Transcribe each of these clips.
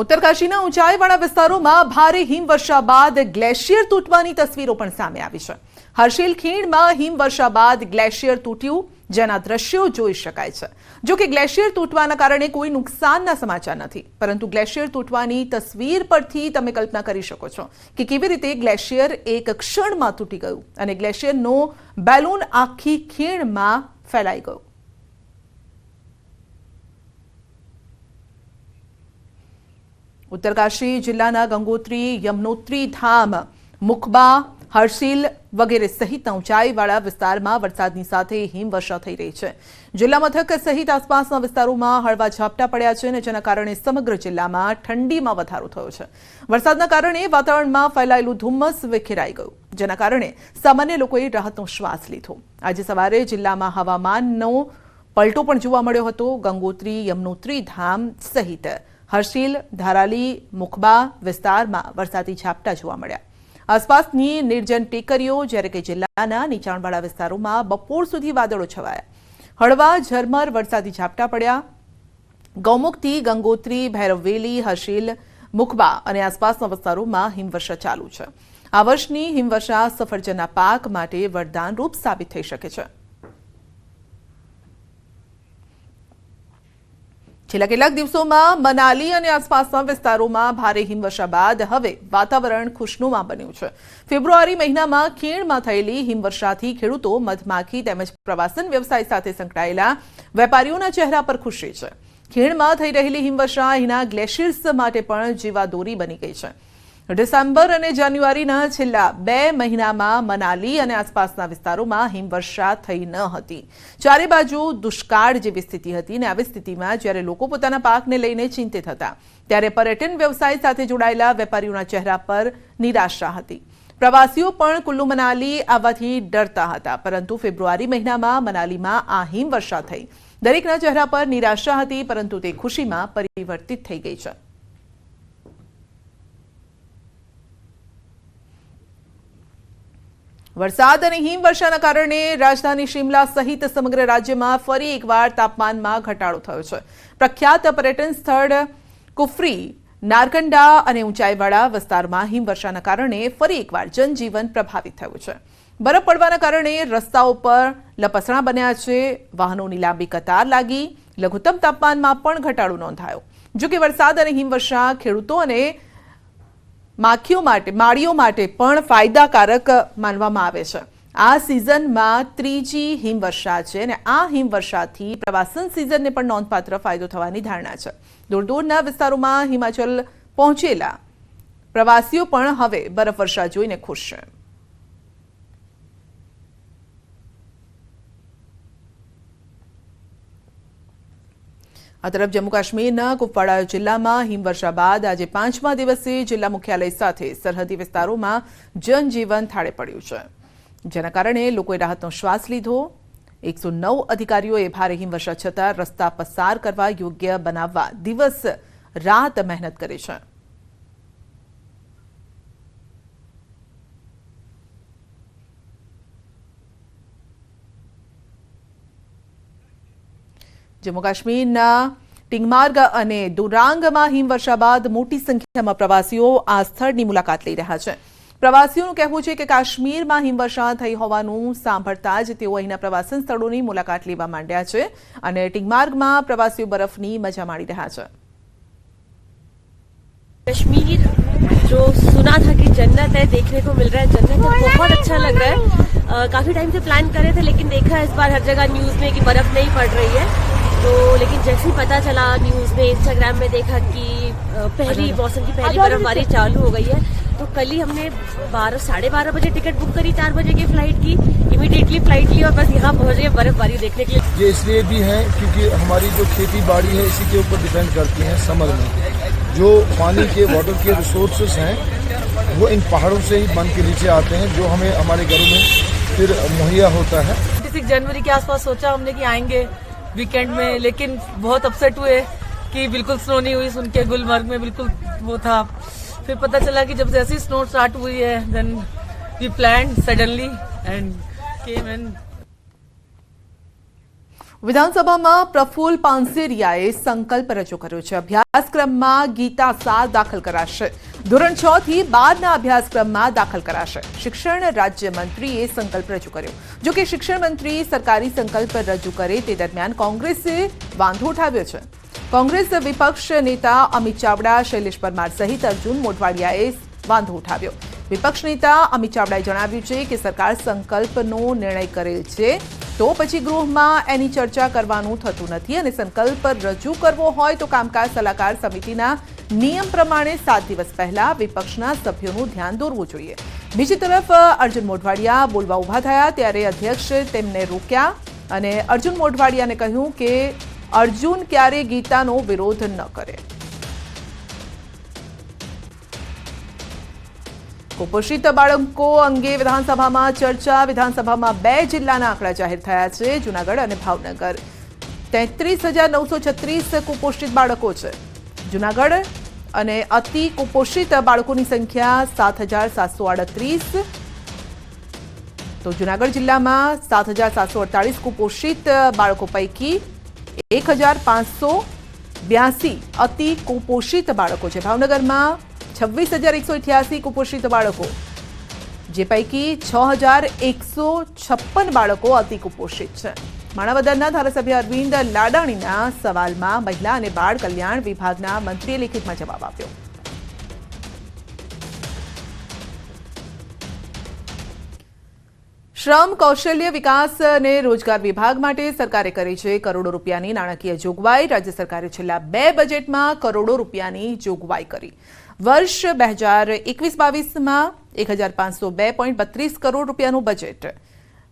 ઉત્તરકાશીના ઊંચાઈવાળા વિસ્તારોમાં ભારે હિમવર્ષા બાદ ગ્લેશિયર તૂટવાની તસવીરો પણ સામે આવી છે. હર્ષિલ ખીણમાં હિમવર્ષા બાદ ગ્લેશિયર તૂટ્યું, જેના દ્રશ્યો જોઈ શકાય છે. જો કે ગ્લેશિયર તૂટવાના કારણે કોઈ નુકસાનના સમાચાર નથી, પરંતુ ગ્લેશિયર તૂટવાની તસવીર પરથી તમે કલ્પના કરી શકો છો કે કેવી રીતે ગ્લેશિયર એક ક્ષણમાં તૂટી ગયું અને ગ્લેશિયરનો બેલૂન આખી ખીણમાં ફેલાઈ ગયો. ઉત્તરકાશી જિલ્લાના ગંગોત્રી, યમનોત્રી ધામ, મુખબા હર્ષિલ વગેરે સહિત ઊંચાઈવાળા વિસ્તારમાં વરસાદની સાથે હિમવર્ષા થઈ રહી છે. જિલ્લા મથક સહિત આસપાસના વિસ્તારોમાં હળવા ઝાપટા પડ્યા છે અને જેના કારણે સમગ્ર જિલ્લામાં ઠંડીમાં વધારો થયો છે. વરસાદના કારણે વાતાવરણમાં ફેલાયેલું ધુમ્મસ વિખેરાઈ ગયું. જેના કારણે સામાન્ય લોકોએ રાહતનો શ્વાસ લીધો. આજે સવારે જિલ્લામાં હવામાનનો પલટો પણ જોવા મળ્યો હતો. ગંગોત્રી, યમનોત્રી ધામ સહિત હર્ષિલ, ધારાલી, મુખબા, વિસ્તારમાં વરસાદી ઝાપટા જોવા મળ્યા. આસપાસની નિર્જન ટેકરીઓ, જ્યારે કે જિલ્લાના નીચાણવાળા વિસ્તારોમાં બપોર સુધી વાદળો છવાયા. હળવા ઝરમર વરસાદી ઝાપટા પડ્યા. ગૌમુખથી ગંગોત્રી, ભૈરવવેલી, હર્ષિલ, મુખબા અને આસપાસના વિસ્તારોમાં હિમવર્ષા ચાલુ છે. આ વર્ષની હિમવર્ષા સફરજનના પાક માટે વરદાનરૂપ સાબિત થઈ શકે છે. છેલ્લા કેટલાક દિવસોમાં મનાલી અને આસપાસના વિસ્તારોમાં ભારે હિમવર્ષા બાદ હવે વાતાવરણ ખુશનુમા બન્યું છે. ફેબ્રુઆરી મહિનામાં ખીણમાં થયેલી હિમવર્ષાથી ખેડૂતો મધમાખી તેમજ પ્રવાસન વ્યવસાય સાથે સંકળાયેલા વેપારીઓના ચહેરા પર ખુશી છે. ખીણમાં થઈ રહેલી હિમવર્ષા અહીંના ગ્લેશિયર્સ માટે પણ જીવાદોરી બની ગઈ છે. ડિસેમ્બર અને જાન્યુઆરીના છેલ્લા બે મહિનામાં મનાલી અને આસપાસના વિસ્તારોમાં હિમવર્ષા થઈ ન હતી. ચારે બાજુ દુષ્કાળ જેવી સ્થિતિ હતી અને આવી સ્થિતિમાં જ્યારે લોકો પોતાના પાકને લઈને ચિંતિત હતા, ત્યારે પર્યટન વ્યવસાય સાથે જોડાયેલા વેપારીઓના ચહેરા પર નિરાશા હતી. પ્રવાસીઓ પણ કુલ્લુ મનાલી આવવાથી ડરતા હતા, પરંતુ ફેબ્રુઆરી મહિનામાં મનાલીમાં આ હિમવર્ષા થઈ. દરેકના ચહેરા પર નિરાશા હતી, પરંતુ તે ખુશીમાં પરિવર્તિત થઈ ગઈ છે. વરસાદ અને હિમવર્ષાના કારણે રાજધાની શિમલા સહિત સમગ્ર રાજ્યમાં ફરી એકવાર તાપમાનમાં ઘટાડો થયો છે. પ્રખ્યાત પર્યટન સ્થળ કુફરી, નારકંડા અને ઊંચાઈવાળા વિસ્તારમાં હિમવર્ષાના કારણે ફરી એકવાર જનજીવન પ્રભાવિત થયું છે. બરફ પડવાના કારણે રસ્તાઓ પર લપસણા બન્યા છે. વાહનોની લાંબી કતાર લાગી. લઘુત્તમ તાપમાનમાં પણ ઘટાડો નોંધાયો. જોકે વરસાદ અને હિમવર્ષા ખેડૂતો અને માખીઓ માટે, માળીઓ માટે પણ ફાયદાકારક માનવામાં આવે છે. આ સિઝનમાં ત્રીજી હિમવર્ષા છે અને આ હિમવર્ષાથી પ્રવાસન સિઝનને પણ નોંધપાત્ર ફાયદો થવાની ધારણા છે. દૂર દૂરના વિસ્તારોમાં હિમાચલ પહોંચેલા પ્રવાસીઓ પણ હવે બરફવર્ષા જોઈને ખુશ છે. આ તરફ જમ્મુ કાશ્મીરના કુપવાડા જિલ્લામાં હિમવર્ષા બાદ આજે પાંચમા દિવસે જિલ્લા મુખ્યાલય સાથે સરહદી વિસ્તારોમાં જનજીવન થાળે પડ્યું છે. જેના કારણે લોકોએ રાહતનો શ્વાસ લીધો. એકસો નવ અધિકારીઓએ ભારે હિમવર્ષા છતાં રસ્તા પસાર કરવા યોગ્ય બનાવવા દિવસ રાત મહેનત કરી છે. જમ્મુ કાશ્મીરના ટિંગમાર્ગ અને દુરાંગમાં હિમવર્ષા બાદ મોટી સંખ્યામાં પ્રવાસીઓ આ સ્થળની મુલાકાત લઈ રહ્યા છે પ્રવાસીઓનું કહેવું છે કે કાશ્મીરમાં હિમવર્ષા થઈ હોવાનું સાંભળતા જ તેઓ અહીંના પ્રવાસન સ્થળોની મુલાકાત લેવા માંડ્યા છે અને ટિંગમાર્ગમાં પ્રવાસીઓ બરફની મજા માણી રહ્યા છે कश्मीर जो सुना था कि जन्नत है देखने को मिल रहा है जन्नत है बहुत अच्छा लग रहा है अ, काफी टाइम से प्लान करे थे लेकिन देखा इस बार हर जगह न्यूज में कि बर्फ नहीं पड़ रही है तो लेकिन जैसे ही पता चला न्यूज़ में इंस्टाग्राम में देखा कि पहली मौसम की पहली बर्फबारी चालू हो गई है तो कल ही हमने बारह साढ़े बारह बजे टिकट बुक करी चार बजे की फ़्लाइट की इमीडिएटली फ़्लाइट ली और बस यहाँ पहुँच गए बर्फबारी देखने के लिए। ये इसलिए भी है क्योंकि हमारी जो खेती बाड़ी है इसी के ऊपर डिपेंड करती है समर में। जो पानी के वाटर के रिसोर्सेज हैं वो इन पहाड़ों से ही बन के नीचे आते हैं जो हमें हमारे घरों में फिर मुहैया होता है। जनवरी के आसपास सोचा हमने कि आएँगे वीकेंड में लेकिन बहुत अपसेट हुए कि बिल्कुल स्नो नहीं हुई सुन के गुलमर्ग में बिल्कुल वो था फिर पता चला कि जब जैसे स्नो स्टार्ट हुई है then we plan suddenly and came and વિધાનસભામાં પ્રફુલ્લ પાનસેરિયાએ સંકલ્પ રજૂ કર્યો છે અભ્યાસક્રમમાં ગીતા સાર દાખલ કરાશે ધોરણ છ થી બારના અભ્યાસક્રમમાં દાખલ કરાશે. શિક્ષણ રાજ્યમંત્રીએ સંકલ્પ રજૂ કર્યો. જો કે શિક્ષણ મંત્રી સરકારી સંકલ્પ રજૂ કરે તે દરમિયાન કોંગ્રેસે વાંધો ઉઠાવ્યો છે. કોંગ્રેસ વિપક્ષ નેતા અમિત ચાવડા, શૈલેષ પરમાર સહિત અર્જુન મોઢવાડિયાએ વાંધો ઉઠાવ્યો. વિપક્ષ નેતા અમિત ચાવડાએ જણાવ્યું છે કે સરકાર સંકલ્પનો નિર્ણય કરેલ છે, તો પછી ગૃહમાં એની ચર્ચા કરવાનું થતું નથી અને સંકલ્પ રજૂ કરવો હોય તો કામકાજ સલાહકાર સમિતિના નિયમ પ્રમાણે સાત દિવસ પહેલા વિપક્ષના સભ્યોનું ધ્યાન દોરવું જોઈએ. બીજી તરફ, અર્જુન મોઢવાડિયા બોલવા ઊભા થયા ત્યારે અધ્યક્ષ તેમને રોક્યા અને અર્જુન મોઢવાડિયાને કહ્યું કે અર્જુન ક્યારે ગીતાનો વિરોધ ન કરે. કુપોષિત બાળકો અંગે વિધાનસભામાં ચર્ચા. વિધાનસભામાં બે જિલ્લાના આંકડા જાહેર થયા છે, જુનાગઢ અને ભાવનગર. તેત્રીસ હજાર નવસો છત્રીસ કુપોષિત બાળકો છે. જુનાગઢ અને અતિ કુપોષિત બાળકોની સંખ્યા સાત હજાર સાતસો આડત્રીસ. તો જુનાગઢ જિલ્લામાં સાત હજાર સાતસો અડતાલીસ કુપોષિત બાળકો પૈકી એક હજાર પાંચસો બ્યાસી અતિ કુપોષિત બાળકો છે. ભાવનગરમાં છવ્વીસ હજાર એકસો અઠ્યાસી કુપોષિત બાળકો, જે પૈકી છ હજાર એકસો છપ્પન બાળકો અતિ કુપોષિત છે. માણાવદરના ધારાસભ્ય અરવિંદ લાડાણીના સવાલમાં મહિલા અને બાળ કલ્યાણ વિભાગના મંત્રીએ લેખિતમાં જવાબ આપ્યો. શ્રમ, કૌશલ્ય વિકાસ અને રોજગાર વિભાગ માટે સરકારે કરી છે કરોડો રૂપિયાની નાણાકીય જોગવાઈ. રાજ્ય સરકારે છેલ્લા બે બજેટમાં કરોડો રૂપિયાની જોગવાઈ કરી. વર્ષ બે હજાર એકવીસ બાવીસમાં એક હજાર પાંચસો બે પોઈન્ટ બત્રીસ કરોડ રૂપિયાનું બજેટ.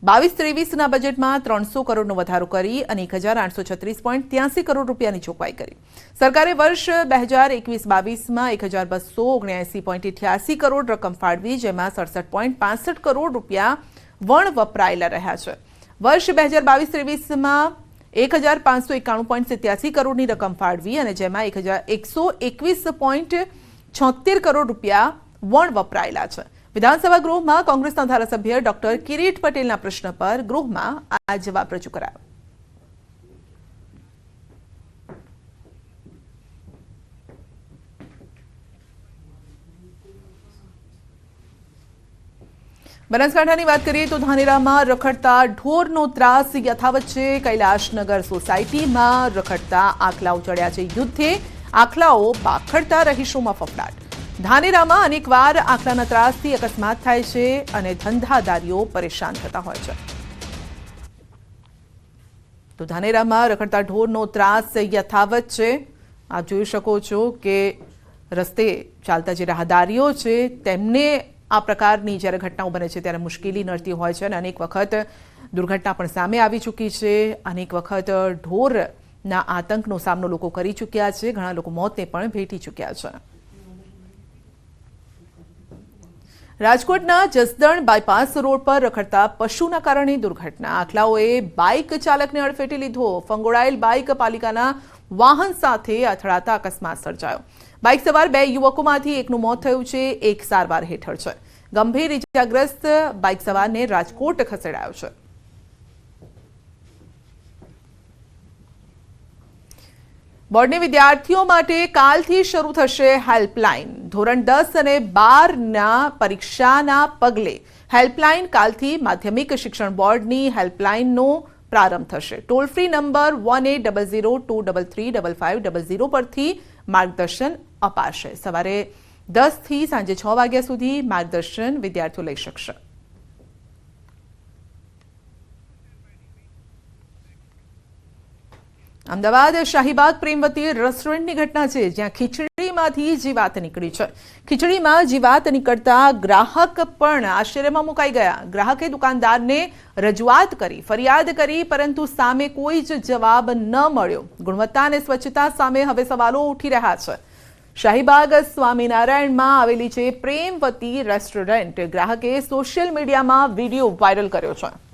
બાવીસ ત્રેવીસના બજેટમાં ત્રણસો કરોડનો વધારો કરી અને એક હજાર આઠસો છત્રીસ પોઈન્ટ ત્યાસી કરોડ રૂપિયાની જોગવાઈ કરી. સરકારે વર્ષ બે હજાર એકવીસ બાવીસમાં એક હજાર બસો ઓગણ્યાસી પોઈન્ટ અઠ્યાસી કરોડ રકમ ફાળવી, જેમાં સડસઠ પોઈન્ટ પાસઠ કરોડ રૂપિયા વણ વપરાયેલા રહ્યા છે. વર્ષ બે હજાર બાવીસ ત્રેવીસમાં એક હજાર પાંચસો એકાણું પોઈન્ટ સિત્યાસી કરોડની રકમ ફાળવી અને જેમાં એક હજાર એકસો એકવીસ પોઈન્ટ છોતેર કરોડ રૂપિયા વણ વપરાયેલા છે. વિધાનસભા ગૃહમાં કોંગ્રેસના ધારાસભ્ય ડોક્ટર કિરીટ પટેલના પ્રશ્ન પર ગૃહમાં આ જવાબ રજૂ કરાયો. બનાસકાંઠાની વાત કરીએ તો ધાનેરામાં રખડતા ઢોરનો ત્રાસ, યથાવત છે. કૈલાશનગર સોસાયટીમાં રખડતા આખલાઓ ચડ્યા છે. યુદ્ધે આખલાઓ પાખડતા રહીશોમાં ફફડાટ. ધાનેરામાં અનેકવાર આંકડાના ત્રાસથી અકસ્માત થાય છે અને ધંધાદારીઓ પરેશાન થતા હોય છે. તો ધાનેરામાં રખડતા ઢોરનો ત્રાસ યથાવત છે. આપ જોઈ શકો છો કે રસ્તે ચાલતા જે રાહદારીઓ છે, તેમને આ પ્રકારની જ્યારે ઘટનાઓ બને છે, ત્યારે મુશ્કેલી નડતી હોય છે અને અનેક વખત દુર્ઘટના પણ સામે આવી ચૂકી છે. અનેક વખત ઢોરના આતંકનો સામનો લોકો કરી ચૂક્યા છે. ઘણા લોકો મોતને પણ ભેટી ચૂક્યા છે. રાજકોટના જસદણ બાયપાસ રોડ પર રખડતા પશુના કારણે દુર્ઘટના. આખલાઓએ બાઇક ચાલકને અડફેટે લીધો. ફંગોળાયેલ બાઇક પાલિકાના વાહન સાથે અથડાતા અકસ્માત સર્જાયો. બાઇક સવાર બે યુવકોમાંથી એકનું મોત થયું છે. એક સારવાર હેઠળ છે. ગંભીર ઇજાગ્રસ્ત બાઇક સવારને રાજકોટ ખસેડાયો છે. બોર્ડની વિદ્યાર્થીઓ માટે કાલથી શરૂ થશે હેલ્પલાઇન. ધોરણ દસ અને બારના પરીક્ષાના પગલે હેલ્પલાઇન કાલથી માધ્યમિક શિક્ષણ બોર્ડની હેલ્પલાઇનનો પ્રારંભ થશે. Toll free number one eight double zero two double three double five double zero પરથી માર્ગદર્શન અપાશે. સવારે દસથી સાંજે છ વાગ્યા સુધી માર્ગદર્શન વિદ્યાર્થીઓ લઈ શકશે. અમદાવાદ શાહીબાગ પ્રેમવતી રેસ્ટોરન્ટની ઘટના છે, જ્યાં ખીચડીમાંથી જીવાત નીકળી છે. ખીચડીમાં જીવાત નીકળતા ગ્રાહક પણ આશ્ચર્યમાં મુકાઈ ગયા. ગ્રાહકે દુકાનદારને રજૂઆત કરી, ફરિયાદ કરી, પરંતુ સામે કોઈ જ જવાબ ન મળ્યો. ગુણવત્તા અને સ્વચ્છતા સામે હવે સવાલો ઉઠી રહ્યા છે. શાહીબાગ સ્વામિનારાયણમાં આવેલી છે પ્રેમવતી રેસ્ટોરન્ટ. ગ્રાહકે સોશિયલ મીડિયામાં વીડિયો વાયરલ કર્યો છે.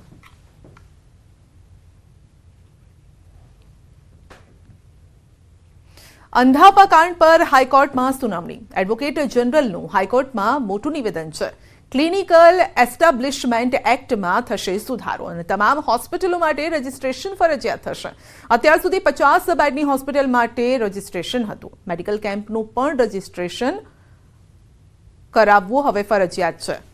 અંધાપા કાંડ પર હાઈકોર્ટમાં સુનાવણી. એડવોકેટ જનરલનું હાઈકોર્ટમાં મોટું નિવેદન છે. ક્લિનિકલ એસ્ટાબ્લિશમેન્ટ એક્ટમાં થશે સુધારો અને તમામ હોસ્પિટલો માટે રજીસ્ટ્રેશન ફરજિયાત થશે. અત્યાર સુધી પચાસ બેડની હોસ્પિટલ માટે રજીસ્ટ્રેશન હતું. મેડિકલ કેમ્પનું પણ રજીસ્ટ્રેશન કરાવવું હવે ફરજિયાત છે.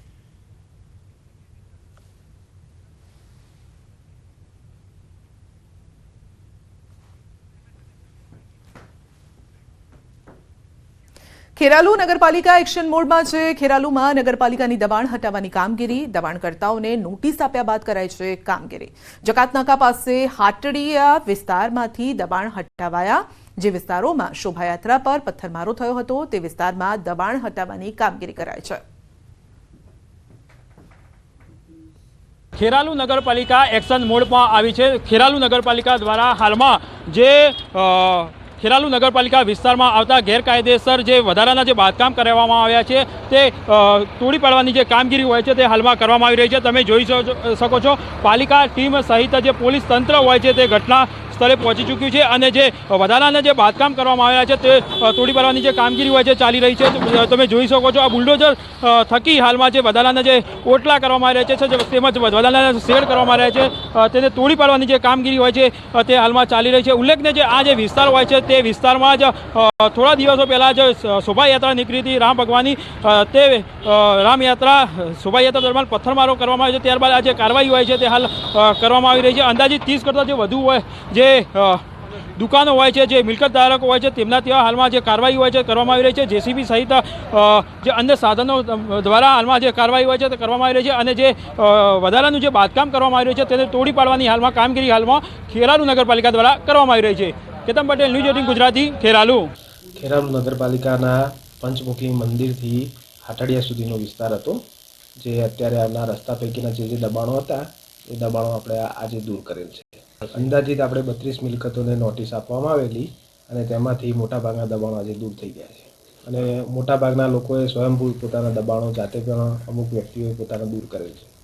ખેરાલુ નગરપાલિકા એક્શન મોડમાં છે. ખેરાલુમાં નગરપાલિકાની દબાણ હટાવવાની કામગીરી દબાણકર્તાઓને નોટિસ આપ્યા બાદ કરાય છે કામગીરી. જકાતનાકા પાસે હાટડીયા વિસ્તારમાંથી દબાણ હટાવાયા. જે વિસ્તારોમાં શોભાયાત્રા પર પથ્થરમારો થયો હતો, તે વિસ્તારમાં દબાણ હટાવવાની કામગીરી કરાય છે. ખેરાલુ નગરપાલિકા એક્શન મોડમાં આવી છે. ખેરાલુ નગરપાલિકા દ્વારા હાલમાં જે ખેરાલુ નગરપાલિકા વિસ્તારમાં આવતા ગેરકાયદેસર જે વધારાના જે બાંધકામ કરવામાં આવ્યા છે, તે તોડી પાડવાની જે કામગીરી હોય છે, તે હાલમાં કરવામાં આવી રહી છે. તમે જોઈ શકો- છો, પાલિકા ટીમ સહિત જે પોલીસ તંત્ર હોય છે, તે ઘટના સ્થળે પહોંચી ચૂક્યું છે અને જે વધારાના જે બાંધકામ કરવામાં આવ્યા છે તે તોડી પાડવાની જે કામગીરી હોય છે, ચાલી રહી છે. તમે જોઈ શકો છો આ બુલડોઝર થકી હાલમાં જે વધારાના જે ઓટલા કરવામાં આવ્યા છે તેમજ વધારાના શેડ કરવામાં આવ્યા છે તેને તોડી પાડવાની જે કામગીરી હોય છે તે હાલમાં ચાલી રહી છે. ઉલ્લેખને જે આ જે વિસ્તાર હોય છે, તે વિસ્તારમાં જ થોડા દિવસો પહેલાં જ શોભાયાત્રા નીકળી હતી. રામ ભગવાનની તે રામયાત્રા, શોભાયાત્રા દરમિયાન પથ્થરમારો કરવામાં આવ્યો છે. ત્યારબાદ આ જે કાર્યવાહી હોય છે તે હાલ કરવામાં આવી રહી છે. અંદાજિત ત્રીસ કરતાં જે વધુ હોય, જે દુકાનો હોય છે, જે મિલકત ધારકો હોય છે તેમના ત્યાં હાલમાં જે કાર્યવાહી હોય છે, કરવામાં આવી રહી છે. જેસીબી સહિત જે અન્ય સાધનો દ્વારા હાલમાં જે કાર્યવાહી હોય છે, તે કરવામાં આવી રહી છે અને જે વધારાનું જે બાંધકામ કરવામાં આવી રહ્યું છે, તેને તોડી પાડવાની હાલમાં કામગીરી હાલમાં ખેરાલુ નગરપાલિકા દ્વારા કરવામાં આવી રહી છે. Ketan Patel, news eighteen Gujarati, Kheralu. Kheralu નગરપાલિકાના પંચમુખી મંદિરથી હાટડિયા સુધીનો વિસ્તાર હતો, જે અત્યારે આના રસ્તા પૈકીના જે જે દબાણો હતા, એ દબાણો આપણે આજે દૂર કરેલ છે. અંદાજિત આપણે બત્રીસ મિલકતોને નોટિસ આપવામાં આવેલી અને તેમાંથી મોટાભાગના દબાણો આજે દૂર થઈ ગયા છે. અને મોટાભાગના લોકોએ સ્વયંભૂ પોતાના દબાણો જાતે પણ અમુક વ્યક્તિઓએ પોતાના દૂર કરેલ છે.